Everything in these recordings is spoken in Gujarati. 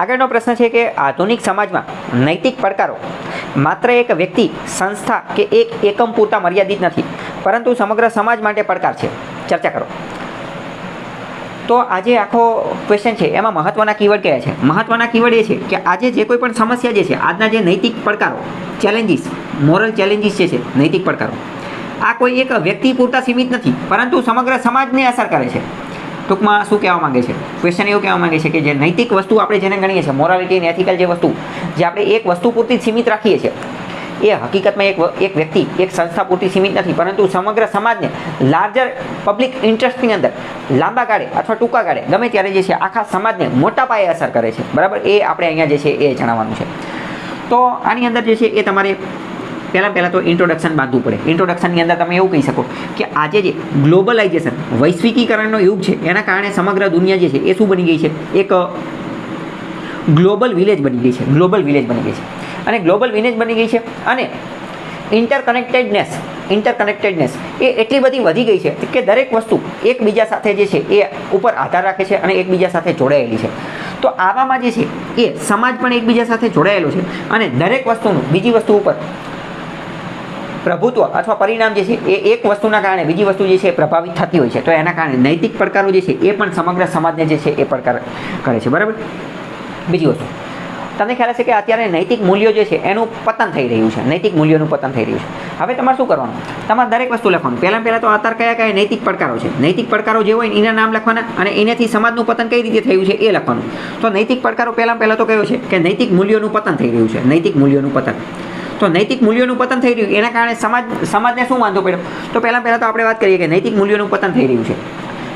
આગળનો પ્રશ્ન છે કે આધુનિક સમાજમાં નૈતિક પડકારો માત્ર એક વ્યક્તિ, સંસ્થા કે એક એકમ પૂરતા મર્યાદિત નથી, પરંતુ સમગ્ર સમાજ માટે પડકાર છે. ચર્ચા કરો. તો આજે આખો ક્વેશ્ચન છે, એમાં મહત્વના કીવર્ડ કયા છે? મહત્વના કીવર્ડ એ છે કે આજે જે કોઈ પણ સમસ્યા જે છે, આજના જે નૈતિક પડકારો ચેલેન્જીસ મોરલ ચેલેન્જીસ જે છે, નૈતિક પડકારો, આ કોઈ એક વ્યક્તિ પૂરતા સીમિત નથી, પરંતુ સમગ્ર સમાજને અસર કરે છે. ટૂંકમાં શું કહેવા માંગે છે? ક્વેશ્ચન એવું કહેવા માંગે છે કે જે નૈતિક વસ્તુ આપણે જેને ગણીએ છીએ મોરાલિટી અને એથિકલ જે વસ્તુ, જે આપણે એક વસ્તુ પૂરતી સીમિત રાખીએ છીએ, એ હકીકતમાં એક એક વ્યક્તિ, એક સંસ્થા પૂરતી સીમિત નથી, પરંતુ સમગ્ર સમાજને લાર્જર પબ્લિક ઇન્ટરેસ્ટની અંદર, લાંબા ગાળે અથવા ટૂંકા ગાળે, ગમે ત્યારે જે છે, આખા સમાજને મોટા પાયે અસર કરે છે. બરાબર? એ આપણે અહીંયા જે છે, એ જણાવવાનું છે. તો આની અંદર જે છે, એ તમારે પહેલાં પહેલાં તો ઇન્ટ્રોડક્શન બાંધવું પડે. ઇન્ટ્રોડક્શનની અંદર તમે એવું કહી શકો કે આજે જે ગ્લોબલાઇઝેશન વૈશ્વિકીકરણનો યુગ છે, એના કારણે સમગ્ર દુનિયા જે છે, એ શું બની ગઈ છે? એક ગ્લોબલ વિલેજ બની ગઈ છે. ગ્લોબલ વિલેજ બની ગઈ છે. અને ગ્લોબલ વિલેજ બની ગઈ છે અને ઇન્ટરકનેક્ટેડનેસ ઇન્ટરકનેક્ટેડનેસ એ એટલી બધી વધી ગઈ છે કે દરેક વસ્તુ એકબીજા સાથે જે છે, એ ઉપર આધાર રાખે છે અને એકબીજા સાથે જોડાયેલી છે. તો આવામાં જે છે, એ સમાજ પણ એકબીજા સાથે જોડાયેલો છે અને દરેક વસ્તુનું, બીજી વસ્તુ ઉપર પ્રભુત્વ અથવા પરિણામ જે છે એ એક વસ્તુના કારણે બીજી વસ્તુ જે છે એ પ્રભાવિત થતી હોય છે. તો એના કારણે નૈતિક પડકારો જે છે એ પણ સમગ્ર સમાજને જે છે એ પડકાર કરે છે. બરાબર? બીજી વસ્તુ. તમને ખ્યાલ છે કે અત્યારે નૈતિક મૂલ્યો જે છે એનું પતન થઈ રહ્યું છે. નૈતિક મૂલ્યોનું પતન થઈ રહ્યું છે. હવે તમારે શું કરવાનું? તમારે દરેક વસ્તુ લખવાનું. પહેલાં પહેલાં તો અત્યારે કયા કયા નૈતિક પડકારો છે? નૈતિક પડકારો જે હોય એના નામ લખવાના અને એનાથી સમાજનું પતન કઈ રીતે થયું છે એ લખવાનું. તો નૈતિક પડકારો પહેલાં પહેલાં તો કયો છે? કે નૈતિક મૂલ્યોનું પતન થઈ રહ્યું છે. નૈતિક મૂલ્યોનું પતન. તો નૈતિક મૂલ્યોનું પતન થઈ રહ્યું. એના કારણે સમાજ, સમાજને શું વાંધો પડ્યો? તો પહેલાં પહેલાં તો આપણે વાત કરીએ કે નૈતિક મૂલ્યોનું પતન થઈ રહ્યું છે.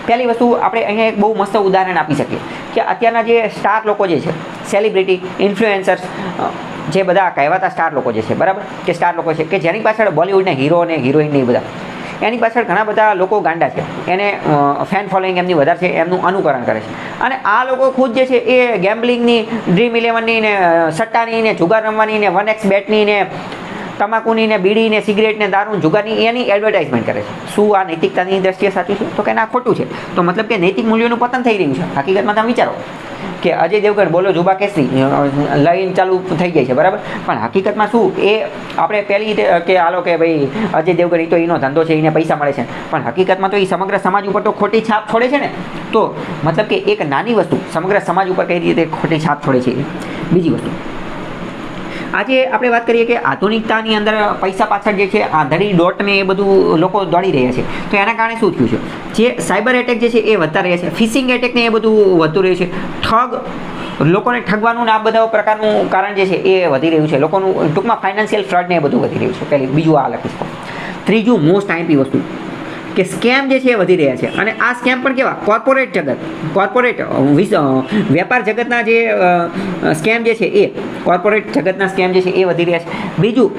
પહેલી વસ્તુ આપણે અહીંયા એક બહુ મસ્ત ઉદાહરણ આપી શકીએ કે અત્યારના જે સ્ટાર લોકો જે છે, સેલિબ્રિટી, ઇન્ફ્લુએન્સર્સ જે બધા કહેવાતા સ્ટાર લોકો જે છે, બરાબર? કે સ્ટાર લોકો છે, કે જેની પાછળ બોલિવૂડના હીરો અને હિરોઈન એ બધા. એની પાછળ ઘણા બધા લોકો ગાંડા છે. એને ફેન ફોલોઈંગ એમની વધારે છે, એમનું અનુકરણ કરે છે. અને આ લોકો ખુદ જે છે એ ગેમ્બલિંગની ડ્રીમ ઇલેવનની ને સટ્ટાની ને, જુગાર રમવાની ને વન એક્સ બેટની ને તમાકુની ને બીડી ને સિગરેટ ને દારૂ જુગારની એની એડવર્ટાઇઝમેન્ટ કરે છે. શું આ નૈતિકતાની દ્રષ્ટિએ સાચું છે? તો કે ના, ખોટું છે. તો મતલબ કે નૈતિક મૂલ્યોનું પતન થઈ રહ્યું છે. હકીકતમાં તમે વિચારો કે અજય દેવગણ બોલો જુબા કેસરી લાઈન ચાલુ થઈ જાય છે, બરાબર? પણ હકીકતમાં શું? એ આપણે પહેલી કે આલો કે ભાઈ, અજય દેવગણ, એ તો એનો ધંધો છે, એને પૈસા મળે છે. પણ હકીકતમાં તો એ સમગ્ર સમાજ ઉપર તો ખોટી છાપ છોડે છે ને? તો મતલબ કે એક નાની વસ્તુ સમગ્ર સમાજ ઉપર કઈ રીતે ખોટી છાપ છોડે છે બીજી વસ્તુ આજે આપણે વાત કરીએ કે આધુનિકતાની અંદર પૈસા પાછળ જે છે, આંધળી દોટ ને એ બધું લોકો દોડી રહ્યા છે. તો એના કારણે શું થયું છે? જે સાયબર એટેક જે છે, એ વધતા રહ્યા છે. ફિશિંગ એટેક ને એ બધું વધતું રહ્યું છે. ઠગ, લોકોને ઠગવાનું ને આ બધા પ્રકારનું કારણ જે છે, એ વધી રહ્યું છે. લોકોનું ટૂંકમાં ફાઇનાન્શિયલ ફ્રોડ ને એ બધું વધી રહ્યું છે. પહેલી, બીજું આ લખીશ. તો. ત્રીજું મોસ્ટ આઈપી વસ્તુ. કે સ્કેમ જે છે એ વધી રહ્યા છે. અને આ સ્કેમ પણ કેવા? કોર્પોરેટ જગત. કોર્પોરેટ વેપાર જગતના જે સ્કેમ જે છે એ, કોર્પોરેટ જગતના સ્કેમ જે છે એ વધી રહ્યા છે. બીજું,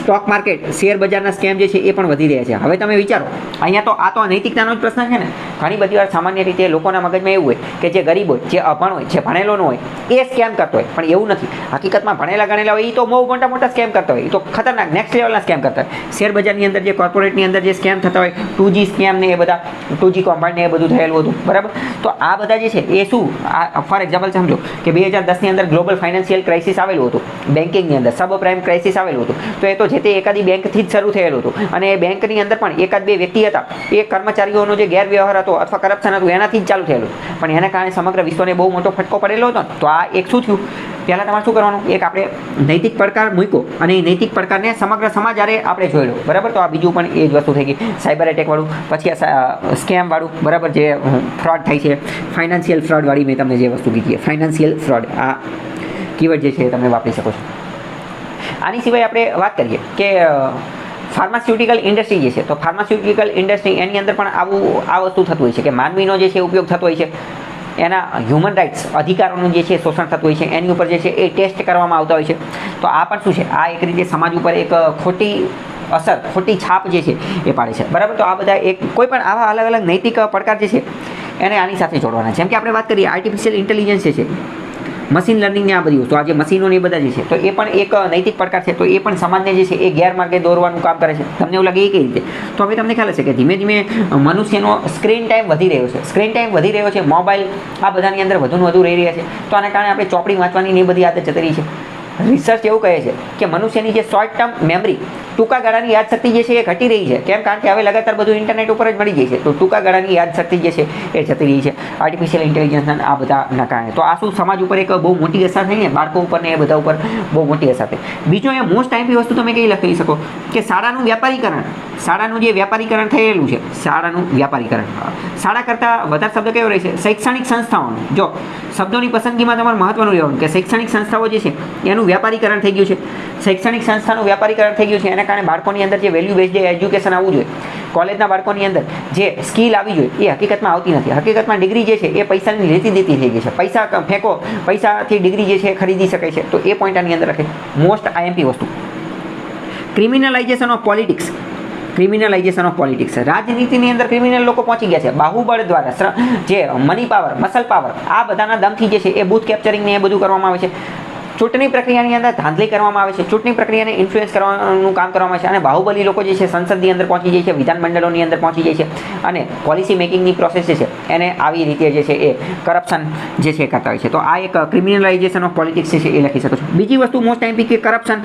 સ્ટોક માર્કેટ, શેર બજારના સ્કેમ જે છે એ પણ વધી રહ્યા છે. હવે તમે વિચારો, અહીંયા તો આ તો નૈતિકતાનો જ પ્રશ્ન છે ને. ઘણી બધી વાર સામાન્ય રીતે લોકોના મગજમાં એવું હોય કે જે ગરીબ હોય, જે અભણ હોય, જે ભણેલો ન હોય, એ સ્કેમ કરતો હોય. પણ એવું નથી. હકીકતમાં ભણેલા ગણેલા હોય એ તો બહુ મોટા મોટા સ્કેમ કરતા હોય. એ તો ખતરનાક નેક્સ્ટ લેવલના સ્કેમ કરતા હોય. શેર બજારની અંદર જે કોર્પોરેટની અંદર જે સ્કેમ થતા હોય ટુ જી સ્કેમ ને એ બધા ટુ જી કોમ્પાઉન્ડ ને એ બધું થયેલું હતું. બરાબર? તો આ બધા જે છે, એ શું? આ ફોર એક્ઝામ્પલ સમજો કે બે હજાર દસની અંદર ગ્લોબલ ફાઇનાન્શિયલ ક્રાઇસિસ આવેલું હતું. બેન્કિંગની અંદર સબ પ્રાઇમ ક્રાઇસિસ આવેલું હતું. તો એ તો જે તે એકાદી બેંકથી જ શરૂ થયેલું હતું. અને એ બેંકની અંદર પણ એકાદ બે વ્યક્તિ હતા. એ કર્મચારીઓનો જે ગેરવ્યવહાર હતો અથવા કરપ્શન હતું એનાથી જ ચાલુ થયેલું. પણ એના કારણે સમગ્ર વિશ્વને બહુ મોટો ફટકો પડેલો હતો તો આ એક શું થયું? પહેલાં તમારે શું કરવાનું? એક આપણે નૈતિક પડકાર મૂક્યો અને એ નૈતિક પડકારને સમગ્ર સમાજ હારે આપણે જોયેલો. બરાબર? તો આ બીજું પણ એ જ વસ્તુ થઈ ગઈ. સાયબર એટેકવાળું પછી આ સ્કેમવાળું બરાબર? જે ફ્રોડ થાય છે. ફાઇનાન્શિયલ ફ્રોડવાળી મેં તમને જે વસ્તુ કીધી ફાઇનાન્શિયલ ફ્રોડ આ કીવર્ડ જે છે તમે વાપરી શકો છો. આની સિવાય આપણે વાત કરીએ કે ફાર્માસ્યુટિકલ ઇન્ડસ્ટ્રી જે છે, તો ફાર્માસ્યુટિકલ ઇન્ડસ્ટ્રી એની અંદર પણ આવું, આ વસ્તુ થતું હોય છે કે માનવીનો જે છે ઉપયોગ થતો હોય છે, એના હ્યુમન રાઇટ્સ અધિકારોનું જે છે શોષણ થતું હોય છે, એની ઉપર જે છે એ ટેસ્ટ કરવામાં આવતા હોય છે. તો આ પણ શું છે? આ એક રીતે સમાજ ઉપર એક ખોટી અસર, ખોટી છાપ જે છે એ પાડે છે. બરાબર? તો આ બધા એક, કોઈ પણ આવા અલગ અલગ નૈતિક પડકાર જે છે, એને આની સાથે જોડવાના જેમ કે આપણે વાત કરીએ આર્ટિફિશિયલ ઇન્ટેલિજન્સ જે છે મશીન લર્નિંગની આ બધી. વસ્તુ આ જે મશીનોને એ બધા જે છે, તો એ પણ એક નૈતિક પડકાર છે. તો એ પણ સમાજને જે છે, એ ગેરમાર્ગે દોરવાનું કામ કરે છે. તમને એવું લાગે એ કઈ રીતે? તો હવે તમને ખ્યાલ હશે કે ધીમે ધીમે મનુષ્યનો સ્ક્રીન ટાઈમ વધી રહ્યો છે. સ્ક્રીન ટાઈમ વધી રહ્યો છે. મોબાઈલ આ બધાની અંદર વધુને વધુ રહી રહ્યા છે. તો આના કારણે આપણે ચોપડી વાંચવાની એ બધી આદત જતી રહી છે. રિસર્ચ એવું કહે છે કે મનુષ્યની જે શોર્ટ ટર્મ મેમરી ટૂંકા ગાળાની યાદશક્તિ જે છે એ ઘટી રહી છે. કેમ? કારણ કે હવે લગાતાર બધું ઇન્ટરનેટ ઉપર જ મળી જાય છે. તો ટૂંકા ગાળાની યાદશક્તિ જે છે એ જતી રહી છે. આર્ટિફિશિયલ ઇન્ટેલિજન્સના આ બધાના કારણે. તો આ શું સમાજ ઉપર એક બહુ મોટી અસર થઈ ને? બાળકો ઉપર ને એ બધા ઉપર બહુ મોટી અસર થઈ. બીજો એ મોસ્ટ ટાઈમ વસ્તુ તમે કઈ લખી શકો? કે શાળાનું વ્યાપારીકરણ. શાળાનું જે વ્યાપારીકરણ થયેલું છે, શાળાનું વ્યાપારીકરણ. શાળા કરતાં વધારે શબ્દ રહે છે? શૈક્ષણિક સંસ્થાઓનું. જો, શબ્દોની પસંદગીમાં તમારે મહત્વનું રહેવાનું કે શૈક્ષણિક સંસ્થાઓ જે છે, એનું વ્યાપારીકરણ થઈ ગયું છે. શૈક્ષણિક સંસ્થાનું વ્યાપારીકરણ થઈ ગયું છે, એના કારણે બાળકોની અંદર જે વેલ્યુ બેઝડ એજ્યુકેશન આવવું જોઈએ, કોલેજના બાળકોની અંદર જે સ્કિલ આવી જોઈએ, એ હકીકતમાં આવતી નથી. હકીકતમાં ડિગ્રી જે છે, એ પૈસાની લેતી દેતી થઈ ગઈ છે. પૈસા ફેંકો, પૈસાથી ડિગ્રી જે છે ખરીદી શકાય છે. તો એ પોઈન્ટ આની અંદર રાખે. મોસ્ટ આઈએમપી વસ્તુ. Criminalisation of politics criminalisation of politics રાજનીતિની અંદર ક્રિમિનલ લોકો પહોંચી ગયા છે. બાહુબળ દ્વારા જે મની પાવર મસલ પાવર આ બધાના દમથી જે છે એ બૂથ કેપ્ચરિંગ ને એ બધું કરવામાં આવે છે. ચૂંટણી પ્રક્રિયાની અંદર ધાંધલી કરવામાં આવે છે. ચૂંટણી પ્રક્રિયાને ઇન્ફ્લુઅન્સ કરવાનું કામ કરવામાં આવે છે. અને બાહુબલી લોકો જે છે સંસદની અંદર પહોંચી જાય છે વિધાન મંડળોની અંદર પહોંચી જાય છે અને પોલિસી મેકિંગની પ્રોસેસ જે છે એને આવી રીતે જે છે એ કરપ્શન જે છે કરતા હોય છે. તો આ એક ક્રિમિનલાઇઝેશન ઓફ પોલિટિક્સ છે એ લખી શકો છો. બીજી વસ્તુ મોસ્ટ એમ્પી કે કરપ્શન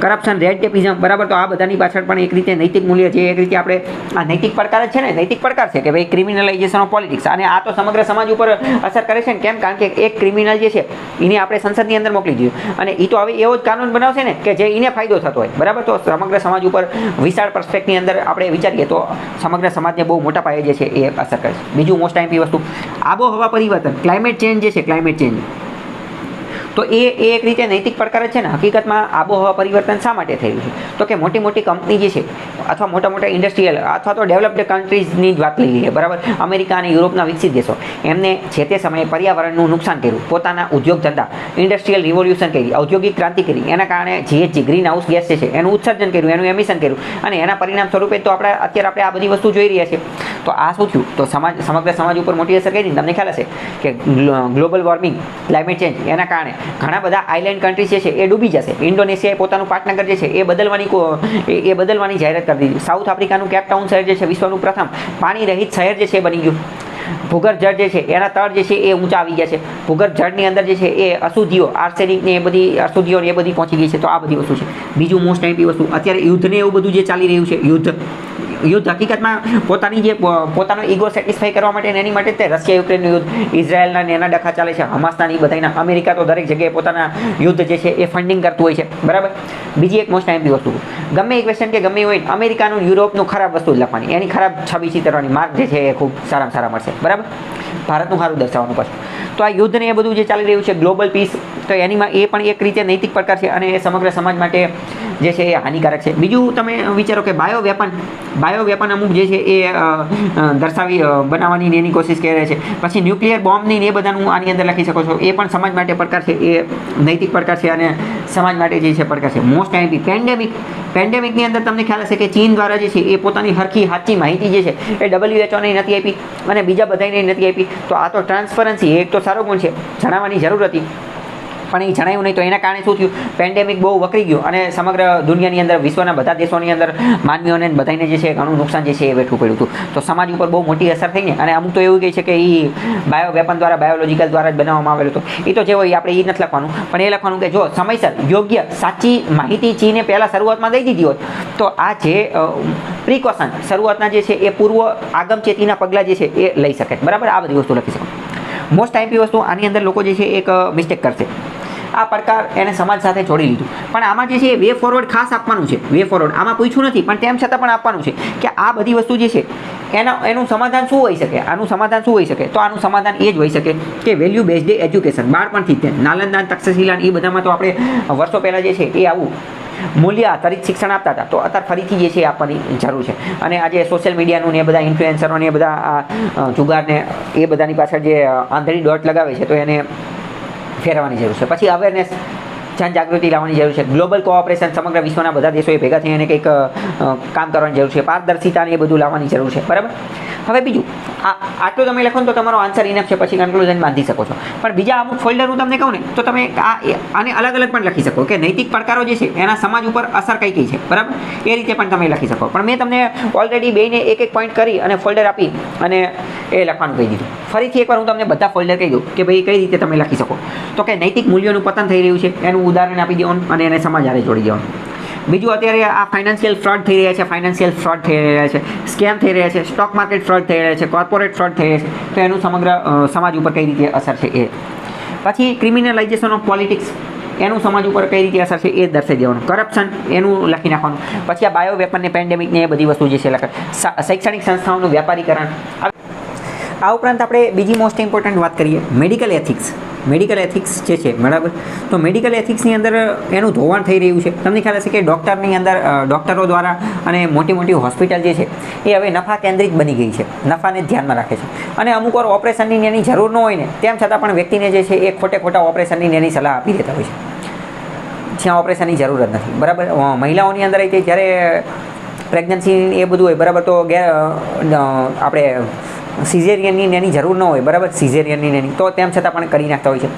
કરપ્શન રેડ ટેપિઝમ બરાબર? તો આ બધાની પાછળ પણ એક રીતે નૈતિક મૂલ્ય છે, એક રીતે આપણે આ નૈતિક પડકાર જ છે ને, નૈતિક પડકાર છે કે ભાઈ ક્રિમિનલાઇઝેશન ઓફ પોલિટિક્સ અને આ તો સમગ્ર સમાજ ઉપર અસર કરે છે ને કેમ? કારણ કે એક ક્રિમિનલ જે છે, એને આપણે સંસદની અંદર મોકલી દીધું. અને એ તો હવે એવો જ કાનૂન બનાવશે ને કે જે એને ફાયદો થતો હોય. બરાબર? તો સમગ્ર સમાજ ઉપર વિશાળ પરસ્પેક્ટની અંદર આપણે વિચારીએ તો સમગ્ર સમાજને બહુ મોટા પાયે જે છે એ અસર કરે છે. બીજું મોસ્ટ ટાઈમ વસ્તુ, આબોહવા પરિવર્તન ક્લાઇમેટ ચેન્જ જે છે ક્લાઇમેટ ચેન્જ તો એ એ એક રીતે નૈતિક પડકાર જ છે ને. હકીકતમાં આબોહવા પરિવર્તન શા માટે થયું છે? તો કે મોટી મોટી કંપની જે છે, અથવા મોટા મોટા ઇન્ડસ્ટ્રીયલ અથવા તો ડેવલપ્ડ કન્ટ્રીઝની જ વાત લઈ લઈએ, બરાબર? અમેરિકા અને યુરોપના વિકસિત દેશો. એમને જે તે સમયે પર્યાવરણનું નુકસાન કર્યું. પોતાના ઉદ્યોગ ધંધા ઇન્ડસ્ટ્રીયલ રિવોલ્યુશન કરી, ઔદ્યોગિક ક્રાંતિ કરી. એના કારણે જીએચજી ગ્રીન હાઉસ ગેસ જે છે, એનું ઉત્સર્જન કર્યું, એનું એમિશન કર્યું. અને એના પરિણામ સ્વરૂપે તો આપણે, અત્યારે આપણે આ બધી વસ્તુ જોઈ રહ્યા છીએ. તો આ શું થયું? તો સમાજ, સમગ્ર સમાજ ઉપર મોટી અસર કરી. તમને ખ્યાલ હશે કે ગ્લોબલ વોર્મિંગ, ક્લાઇમેટ ચેન્જ, એના કારણે ઘણા બધા આઇલેન્ડ કન્ટ્રી છે એ ડૂબી જશે. ઇન્ડોનેશિયાએ પોતાનું પાટનગર જે છે એ બદલવાની એ બદલવાની જાહેરાત કરી દીધી. સાઉથ આફ્રિકાનું કેપટાઉન શહેર જે છે, વિશ્વનું પ્રથમ પાણી રહિત શહેર જે છે એ બની ગયું. ભૂગર્ભ જળ જે છે એના તળ જે છે એ ઊંચા આવી ગયા છે. ભૂગર્ભ જળની અંદર જે છે એ અશુદ્ધિઓ આર્સેનિક ને એ બધી અશુદ્ધિઓ ને એ બધી પહોંચી ગઈ છે. તો આ બધી વસ્તુ છે. બીજું મોસ્ટ ટાઈપી વસ્તુ. અત્યારે યુદ્ધને એવું બધું જે ચાલી રહ્યું છે, યુદ્ધ. યુદ્ધ હકીકતમાં પોતાની જે પોતાનો ઈગો સેટિસ્ફાઈ કરવા માટે એની માટે તે રશિયા યુક્રેનનું યુદ્ધ, ઇઝરાયલના એના ડખા ચાલે છે, હમાસના એ બધાના અમેરિકા તો દરેક જગ્યાએ પોતાના યુદ્ધ જે છે એ ફંડિંગ કરતું હોય છે. બરાબર? બીજી એક મોસ્ટ ટાઈમની વસ્તુ. ગમે એ ક્વેશ્ચન કે ગમે હોય, અમેરિકાનું યુરોપનું ખરાબ વસ્તુ લખવાની. એની ખરાબ છબી ચિતરવાની. માર્ક જે છે એ ખૂબ સારામાં સારા મળશે. બરાબર? ભારતનું સારું દર્શાવવાનું પાછું. તો આ યુદ્ધ ને એ બધું જે ચાલી રહ્યું છે ગ્લોબલ પીસ તો એનીમાં એ પણ એક રીતે નૈતિક પડકાર છે અને એ સમગ્ર સમાજ માટે જે છે એ હાનિકારક છે. બીજું તમે વિચારો કે બાયો વેપન બાયો વેપન અમુક જે છે એ દર્શાવી બનાવવાની એની કોશિશ કરે છે. પછી ન્યુક્લિયર બોમ્બની એ બધાનું આની અંદર લખી શકો છો. એ પણ સમાજ માટે પડકાર છે. એ નૈતિક પડકાર છે અને સમાજ માટે જે છે પડકાર છે. મોસ્ટ એમ્પી પેન્ડેમિક પેન્ડેમિકની અંદર તમને ખ્યાલ હશે કે ચીન દ્વારા જે છે એ પોતાની હરખી સાચી માહિતી જે છે એ ડબલ્યુએચઓને નથી આપી અને બીજા બધાને નથી આપી. તો આ તો ટ્રાન્સપરન્સી એક તો સારો ગુણ છે. જણાવવાની જરૂર હતી. પણ એ જણાયું નહીં, તો એના કારણે શું થયું? પેન્ડેમિક બહુ વકરી ગયું અને સમગ્ર દુનિયાની અંદર, વિશ્વના બધા દેશોની અંદર માનવીઓને બધાને જે છે ઘણું નુકસાન જે છે એ વેઠવું પડ્યું હતું. તો સમાજ ઉપર બહુ મોટી અસર થઈ ને, અને અમુક તો એવું કહે છે કે એ બાયો વેપન દ્વારા, બાયોલોજિકલ દ્વારા જ બનાવવામાં આવેલું હતું. એ તો જે હોય આપણે એ નથી લખવાનું. પણ એ લખવાનું કે જો સમયસર, યોગ્ય, સાચી માહિતી ચીને પહેલાં શરૂઆતમાં દઈ દીધી હોત તો આ જે પ્રિકોશન શરૂઆતના જે છે એ પૂર્વ આગમચેતીના પગલાં જે છે એ લઈ શકે બરાબર? આ બધી વસ્તુ લખી શકો. મોસ્ટ ટાઈમ વસ્તુ આની અંદર લોકો જે છે એક મિસ્ટેક કરશે. આ પડકાર એને સમાજ સાથે જોડી લીધું. પણ આમાં જે છે એ વે ફોરવર્ડ ખાસ આપવાનું છે. વે ફોરવર્ડ આમાં પૂછ્યું નથી, પણ તેમ છતાં પણ આપવાનું છે કે આ બધી વસ્તુ જે છે, એના, એનું સમાધાન શું હોઈ શકે? આનું સમાધાન શું હોઈ શકે? તો આનું સમાધાન એ જ હોઈ શકે કે વેલ્યુ બેઝડ એજ્યુકેશન બાળપણથી તે નાલંદા તક્ષશિલા એ બધામાં તો આપણે વર્ષો પહેલાં જે છે એ આવું મૂલ્ય આધારિત શિક્ષણ આપતા હતા. તો અત્યારે ફરીથી જે છે એ આપવાની જરૂર છે. અને આજે સોશિયલ મીડિયાનું ને એ બધા ઇન્ફ્લુએન્સરો ને એ બધા જુગારને એ બધાની પાછળ જે આંધળી દોટ લગાવે છે, તો એને ફેરવવાની જરૂર છે. પછી અવેરનેસ જનજાગૃતિ લાવવાની જરૂર છે. ગ્લોબલ કોઓપરેશન સમગ્ર વિશ્વના બધા દેશોએ ભેગા થઈને કંઈક કામ કરવાની જરૂર છે. પારદર્શિતાને એ બધું લાવવાની જરૂર છે. બરાબર? હવે બીજું, આ આટલું તમે લખો ને તો તમારો આન્સર ઇનફ છે, પછી કન્ક્લુઝન બાંધી શકો છો. પણ બીજા અમુક ફોલ્ડર હું તમને કહું ને, તો તમે આ આને અલગ અલગ પણ લખી શકો. કે નૈતિક પડકારો જે છે, એના સમાજ ઉપર અસર કઈ કઈ છે, બરાબર? એ રીતે પણ તમે લખી શકો. પણ મેં તમને ઓલરેડી બેને એક એક પોઈન્ટ કરી અને ફોલ્ડર આપી અને એ લખવાનું કહી દીધું. ફરીથી એકવાર હું તમને બધા ફોલ્ડર કહી દઉં કે ભાઈ કઈ રીતે તમે લખી શકો. તો કે નૈતિક મૂલ્યોનું પતન થઈ રહ્યું છે, એનું ઉદાહરણ આપી દેવાનું અને એને સમાજ હારે જોડી દેવાનું બીજું અત્યારે આ ફાઇનાન્શિયલ ફ્રોડ થઈ રહ્યા છે ફાઇનાન્શિયલ ફ્રોડ થઈ રહ્યા છે સ્કેમ થઈ રહ્યા છે સ્ટોક માર્કેટ ફ્રોડ થઈ રહ્યા છે કોર્પોરેટ ફ્રોડ થઈ રહ્યા છે, તો એનું સમગ્ર સમાજ ઉપર કઈ રીતે અસર છે એ? પછી ક્રિમિનલાઇઝેશન ઓફ પોલિટિક્સ એનું સમાજ ઉપર કઈ રીતે અસર છે એ દર્શાવી દેવાનું. કરપ્શન એનું લખી નાખવાનું. પછી આ બાયો વેપનને પેન્ડેમિકને એ બધી વસ્તુ જે છે લખ. શૈક્ષણિક સંસ્થાઓનું વ્યાપારીકરણ. આ ઉપરાંત આપણે બીજી મોસ્ટ ઇમ્પોર્ટન્ટ વાત કરીએ મેડિકલ એથિક્સ મેડિકલ એથિક્સ જે છે, બરાબર? તો મેડિકલ એથિક્સની અંદર એનું ધોવાણ થઈ રહ્યું છે. તમને ખ્યાલ હશે કે ડૉક્ટરની અંદર ડૉક્ટરો દ્વારા અને મોટી મોટી હોસ્પિટલ જે છે, એ હવે નફા કેન્દ્રિત બની ગઈ છે. નફાને ધ્યાનમાં રાખે છે. અને અમુક વાર ઓપરેશનની એની જરૂર ન હોય ને, તેમ છતાં પણ વ્યક્તિને જે છે, એ ખોટે ખોટા ઓપરેશનની એની સલાહ આપી દેતા હોય છે. જ્યાં ઓપરેશનની જરૂર જ નથી. બરાબર? મહિલાઓની અંદર જ્યારે પ્રેગ્નન્સી એ બધું હોય, બરાબર? તો ગે આપણે સિઝેરિયનની એની જરૂર ન હોય, બરાબર? સિઝેરિયનની એની. તો તેમ છતાં પણ કરી નાખતા હોય છે.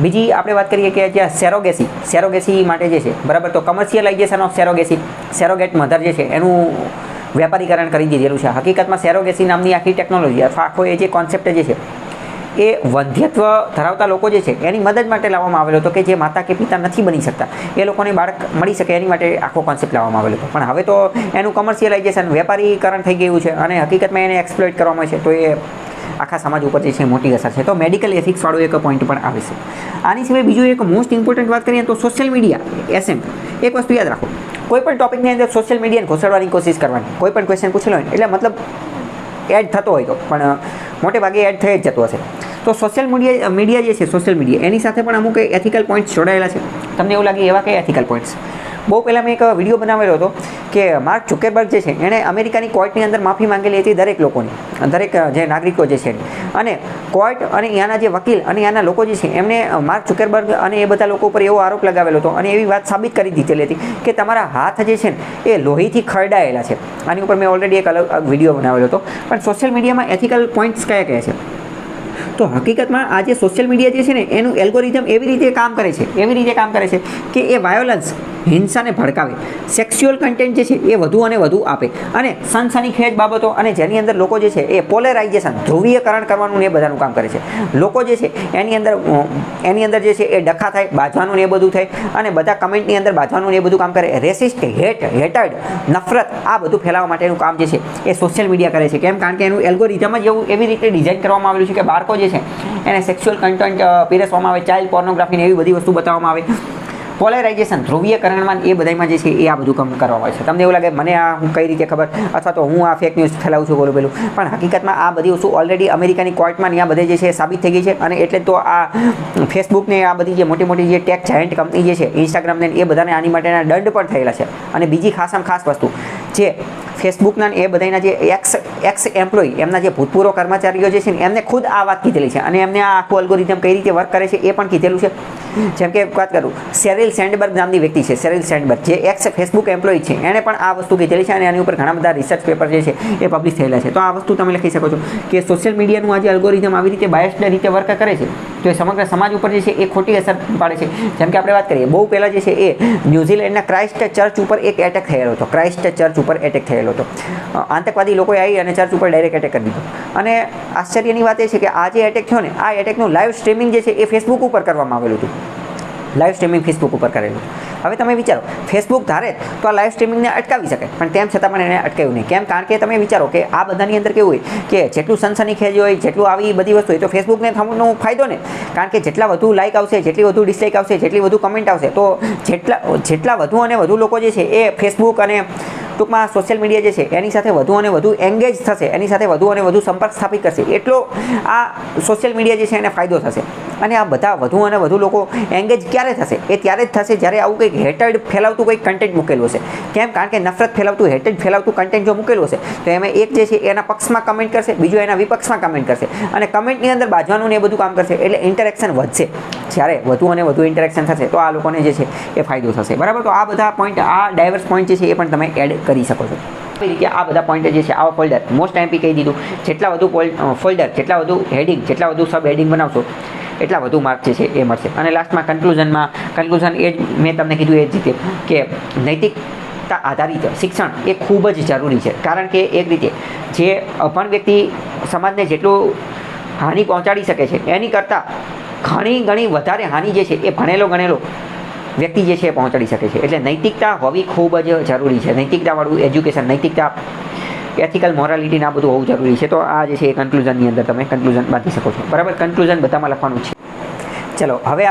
બીજી આપણે વાત કરીએ કે જ્યાં સેરોગેસી સેરોગેસી માટે જે છે, બરાબર? તો commercialisation of surrogacy surrogate mother જે છે, એનું વ્યાપારીકરણ કરી દીધેલું છે. હકીકતમાં સેરોગેસી નામની આખી ટેકનોલોજી અથવા આખો એ જે કોન્સેપ્ટ જે છે એ વંધ્યત્વ ધરાવતા લોકો જે છે, એની મદદ માટે લાવવામાં આવેલો હતો કે જે માતા કે પિતા નથી બની શકતા. એ લોકોને બાળક મળી શકે એની માટે આખો કોન્સેપ્ટ લાવવામાં આવેલો હતો. પણ હવે તો એનું કમર્શિયલાઇઝેશન વેપારીકરણ થઈ ગયું છે અને હકીકતમાં એને એક્સપ્લોઇટ કરવામાં છે, તો એ આખા સમાજ ઉપર જે છે મોટી અસર છે. તો મેડિકલ એથિક્સવાળો એક પોઈન્ટ પણ આવે છે. આની સિવાય બીજું એક મોસ્ટ ઇમ્પોર્ટન્ટ વાત કરીએ તો સોશિયલ મીડિયા એસએમ એક વસ્તુ યાદ રાખો. કોઈ પણ ટોપિકની અંદર સોશિયલ મીડિયાને ઘોસાડવાની કોશિશ કરવાની. કોઈ પણ ક્વેશ્ચન પૂછેલો હોય એટલે મતલબ એડ થતો હોય તો. પણ મોટે ભાગે એડ થઈ જ જતો હશે. તો સોશિયલ મીડિયા મીડિયા જે છે સોશિયલ મીડિયા એની સાથે પણ અમુક એથિકલ પોઈન્ટ્સ જોડાયેલા છે. તમને એવું લાગે, એવા કઈ એથિકલ પોઈન્ટ્સ બહુ પહેલાં મેં એક વીડિયો બનાવેલો હતો કે માર્ક ચુકેબર્ગ જે છે, એણે અમેરિકાની કોર્ટની અંદર માફી માંગેલી હતી દરેક લોકોની, દરેક જે નાગરિકો જે છે. અને કોર્ટ અને ત્યાંના જે વકીલ અને ત્યાંના લોકો જે છે, એમને માર્ક ચુકેરબર્ગ અને એ બધા લોકો ઉપર એવો આરોપ લગાવેલો હતો અને એવી વાત સાબિત કરી દીધેલી હતી કે તમારા હાથ જે છે ને, એ લોહીથી ખરડાયેલા છે. આની ઉપર મેં ઓલરેડી એક અલગ વીડિયો બનાવેલો હતો. પણ સોશિયલ મીડિયામાં એથિકલ પોઈન્ટ્સ કયા કયા છે? તો હકીકતમાં આ જે સોશિયલ મીડિયા જે છે ને, એનું એલ્ગોરિઝમ એવી રીતે કામ કરે છે, એવી રીતે કામ કરે છે કે એ વાયોલન્સ હિંસાને ભડકાવે. સેક્સ્યુઅલ કન્ટેન્ટ જે છે એ વધુ અને વધુ આપે. અને સનસનીખેજ બાબતો અને જેની અંદર લોકો જે છે એ પોલેરાઇઝેશન ધ્રુવીયકરણ કરવાનું ને એ બધાનું કામ કરે છે. લોકો જે છે એની અંદર એની અંદર જે છે એ ડખા થાય બાજવાનું ને એ બધું થાય અને બધા કમેન્ટની અંદર બાજવાનું ને એ બધું કામ કરે. રેસિસ્ટ હેટ હેટર્ડ નફરત આ બધું ફેલાવવા માટેનું કામ જે છે એ સોશિયલ મીડિયા કરે છે. કેમ? કારણ કે એનું એલ્ગોરિધમ જ એવું એવી રીતે ડિઝાઇન કરવામાં આવેલું છે કે બાળકો જે છે એને સેક્સ્યુઅલ કન્ટેન્ટ પીરસવામાં આવે ચાઇલ્ડ પોર્નોગ્રાફીને એવી બધી વસ્તુ બતાવવામાં આવે. પોલેરાઇઝેશન ધ્રુવીયકરણમાં એ બધામાં જે છે એ આ બધું કામ કરવામાં આવે છે. તમને એવું લાગે, મને આ હું કઈ રીતે ખબર? અથવા તો, હું આ ફેક ન્યૂઝ ફેલાવું છું બોલું પેલું. પણ હકીકતમાં આ બધી વસ્તુ ઓલરેડી અમેરિકાની કોર્ટમાં આ બધે જે છે સાબિત થઈ ગઈ છે અને એટલે તો આ ફેસબુકને આ બધી જે મોટી મોટી જે ટેક જાયન્ટ કંપની જે છે ઇન્સ્ટાગ્રામને એ બધાને આની માટેના દંડ પણ થયેલા છે. અને બીજી ખાસમાં ખાસ વસ્તુ, જે ફેસબુકના એ બધાના જે એક્સ એક્સ એમ્પ્લોય એમના જે ભૂતપૂર્વ કર્મચારીઓ જે છે ને, એમને ખુદ આ વાત કીધેલી છે. અને એમને આ આખું અલ્ગોરિધમ કઈ રીતે વર્ક કરે છે એ પણ કીધેલું છે. જેમ કે વાત કરું સેરિલ સેન્ડબર્ગ નામની વ્યક્તિ છે સેરિલ સેન્ડબર્ગ જે એક્સ ફેસબુક એમ્પ્લોય છે, એણે પણ આ વસ્તુ કીધેલી છે અને એની ઉપર ઘણા બધા રિસર્ચ પેપર જે છે એ પબ્લિશ થયેલા છે. તો આ વસ્તુ તમે લખી શકો છો કે સોશિયલ મીડિયાનું આજે અલ્ગોરિધમ આવી રીતે બાયસ્ડ રીતે વર્ક કરે છે. તો એ સમગ્ર સમાજ ઉપર જે છે એ ખોટી અસર પાડે છે. જેમ કે આપણે વાત કરીએ, બહુ પહેલાં જે છે એ ન્યૂઝીલેન્ડના ક્રાઇસ્ટ ચર્ચ ઉપર એક એટેક થયેલો હતો. ક્રાઇસ્ટ ચર્ચ ઉપર એટેક થયેલો હતો. આતંકવાદી લોકોએ આવી અને ચર્ચ ઉપર ડાયરેક્ટ એટેક કરી દીધો. અને આશ્ચર્યની વાત એ છે કે આ જે એટેક થયો ને, આ એટેકનું લાઈવ સ્ટ્રીમિંગ જે છે એ ફેસબુક ઉપર કરવામાં આવેલું હતું. લાઈવ સ્ટ્રીમિંગ ફેસબુક ઉપર કરેલું હવે તમે વિચારો ફેસબુક ધારે તો આ લાઈવ સ્ટ્રીમિંગને અટકાવી શકે, પણ તેમ છતાં પણ એને અટકાવ્યું નહીં. કેમ? કારણ કે તમે વિચારો કે આ બધાની અંદર કેવું હોય કે જેટલું સનસનીખેજ હોય, જેટલું આવી બધી વસ્તુ હોય, તો ફેસબુકને થવાનો ફાયદો ને. કારણ કે જેટલા વધુ લાઇક આવશે, જેટલી વધુ ડિસલાઇક આવશે, જેટલી વધુ કમેન્ટ આવશે, તો જેટલા જેટલા વધુ અને વધુ લોકો જે છે એ ફેસબુક અને ટૂંકમાં સોશિયલ મીડિયા જે છે એની સાથે વધુ અને વધુ એંગેજ થશે, એની સાથે વધુ અને વધુ સંપર્ક સ્થાપિત કરશે. એટલો આ સોશિયલ મીડિયા જે છે એને ફાયદો થશે. અને આ બધા વધુ અને વધુ લોકો એંગેજ ક્યારે થશે? એ ત્યારે જ થશે જ્યારે આવું કંઈક હેટેડ ફેલાવતું કોઈ કન્ટેન્ટ મૂકેલું હશે. કેમ? કારણ કે નફરત ફેલાવતું હેટેડ ફેલાવતું કન્ટેન્ટ જો મૂકેલું હશે, તો એમાં એક જે છે એના પક્ષમાં કમેન્ટ કરશે, બીજો એના વિપક્ષમાં કમેન્ટ કરશે. અને કમેન્ટની અંદર બાજવાનું ને એ બધું કામ કરશે, એટલે ઇન્ટરેક્શન વધશે. જ્યારે વધુ અને વધુ ઇન્ટરેક્શન થશે, તો આ લોકોને જે છે એ ફાયદો થશે. બરાબર? તો આ બધા પોઈન્ટ આ ડાયવર્સ પોઈન્ટ જે છે એ પણ તમે એડ કરી શકો છો. આવી રીતે આ બધા પોઈન્ટ જે છે, આવા ફોલ્ડર મોસ્ટ એમપી કહી દીધું, જેટલા વધુ ફોલ્ડર જેટલા વધુ હેડિંગ જેટલા વધુ સબ હેડિંગ બનાવશો એટલા વધુ માર્ક છે એ મળશે. અને લાસ્ટમાં કન્ક્લુઝનમાં કન્ક્લુઝન એ જ મેં તમને કીધું એ જ રીતે કે નૈતિકતા આધારિત શિક્ષણ એ ખૂબ જ જરૂરી છે. કારણ કે એક રીતે જે અભણ વ્યક્તિ સમાજને જેટલું હાનિ પહોંચાડી શકે છે, એની કરતાં ઘણી ઘણી વધારે હાનિ જે છે એ ભણેલો ગણેલો વ્યક્તિ જે છે એ પહોંચાડી શકે છે. એટલે નૈતિકતા હોવી ખૂબ જ જરૂરી છે. નૈતિકતાવાળું એજ્યુકેશન નૈતિકતા એથિકલ મોરાલિટી આ બધું હોવું જરૂરી છે. તો આ જે છે એ કન્ક્લુઝનની અંદર તમે કન્ક્લુઝન બાંધી શકો છો. બરાબર? કન્ક્લુઝન બધામાં લખવાનું છે. ચલો, હવે